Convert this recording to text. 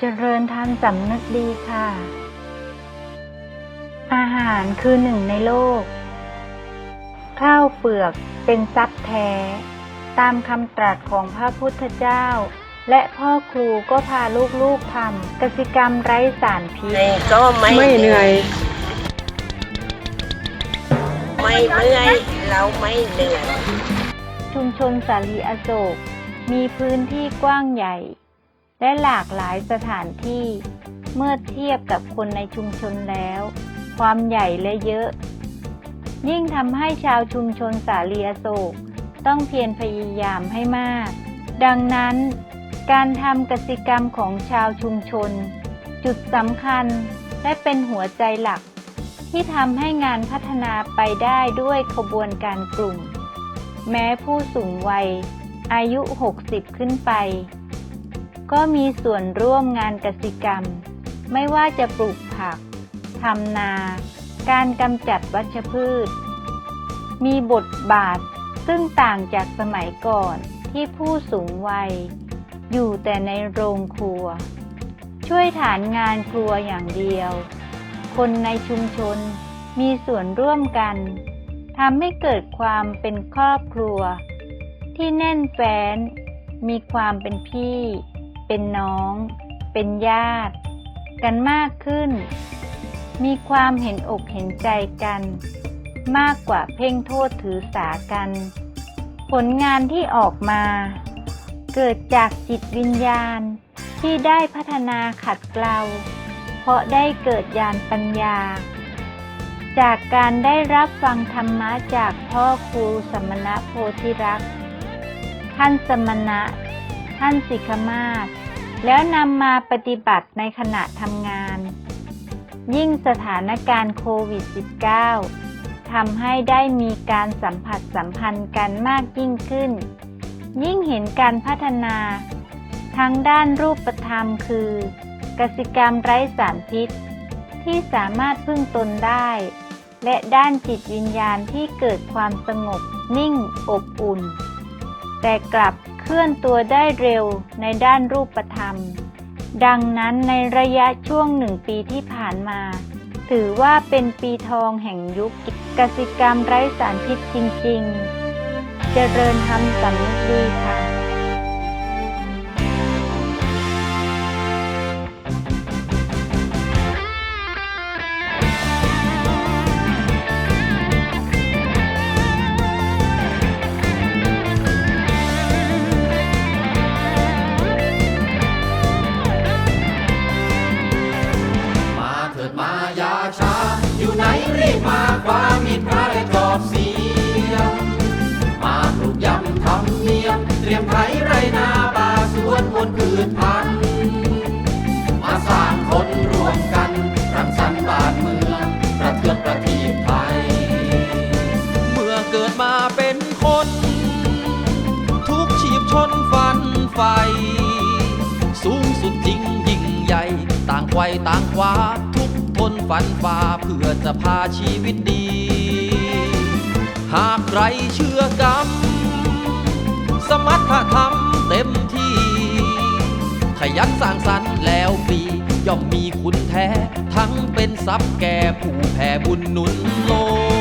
เจริญทานสำนึกดีค่ะ อาหารคือหนึ่งในโลก ข้าวเปลือกเป็นทรัพย์แท้ ตามคำตรัสของพระพุทธเจ้า และพ่อครูก็พาลูกๆทำกสิกรรมไร้สารพิษเหนื่อยก็ไม่ไม่เหนื่อย ไม่เมื่อยเราไม่เหนื่อย ชุมชนสาลีอโศก มีพื้นที่กว้างใหญ่ และหลากหลายสถานที่ เมื่อเทียบกับคนในชุมชนแล้ว ความใหญ่และเยอะ ยิ่งทำให้ชาวชุมชนสาลีอโศกต้องเพียรพยายามให้มาก ดังนั้นการทำกสิกรรมของชาวชุมชน จุดสำคัญและเป็นหัวใจหลัก ที่ทำให้งานพัฒนาไปได้ด้วยขบวนการกลุ่ม แม้ผู้สูงวัย อายุ 60 ขึ้นไป ก็มีส่วนร่วมงานกสิกรรม ไม่ว่าจะปลูกผักทำนา การกำจัดวัชพืช มีบทบาทซึ่งต่างจากสมัยก่อนที่ผู้สูงวัย อยู่แต่ในโรงครัว ช่วยฐานงานครัวอย่างเดียว คนในชุมชนมีส่วนร่วมกันทำให้เกิดความเป็นครอบครัว ที่แน่นแฟ้น มีความเป็นพี่ เป็นน้อง เป็นญาติ กันมากขึ้น มีความเห็นอกเห็นใจกัน มากกว่าเพ่งโทษถือสากัน ผลงานที่ออกมา เกิดจากจิตวิญญาณที่ได้พัฒนาขัดเกลา เพราะได้เกิดญาณปัญญา จากการได้รับฟังธรรมะจากพ่อครูสมณะโพธิรักษ์ท่านสมณะ ท่านสิกขมาศแล้วนำมาปฏิบัติในขณะทำงาน ยิ่งสถานการณ์โควิด -19 ทำให้ได้มีการสัมผัสสัมพันธ์กันมากยิ่งขึ้น ยิ่งเห็นการพัฒนา ทั้งด้านรูปธรรมคือกสิกรรมไร้สารพิษ ที่สามารถพึ่งตนได้ และด้านจิตวิญญาณที่เกิดความสงบนิ่งอบอุ่น แต่กลับ เคลื่อนตัวได้เร็วในด้านรูปธรรม ดังนั้นในระยะช่วงหนึ่งปีที่ผ่านมา ถือว่าเป็นปีทองแห่งยุคกสิกรรมไร้สารพิษจริง ๆ เจริญธรรมสำนึกดีค่ะ อยู่ไหนรีบมาคว้ามมิตรพระได้จอบเสียงมาปลุกยำทำเนียม เตรียมไถไรนาป่าสวนมนต์พืชพันธุ์มาสร้างคนรวมกันรังสรรค์บ้านเมืองประเทืองประทีปไทย เมื่อเกิดมาเป็นคน ทุกชีพชนฟันไฟ สูงสุดจริงยิ่งใหญ่ ต่างไขว้ต่างคว้า ทุกทนฝันฝ่าเพื่อจะพาชีวิตดี หากใครเชื่อกรรม สมรรถธรรมเต็มที่ ขยันสร้างสรรค์แล้วฟรีย่อมมีคุณแท้ ทั้งเป็นทรัพย์แก่ผู้แผ่บุญหนุนโลก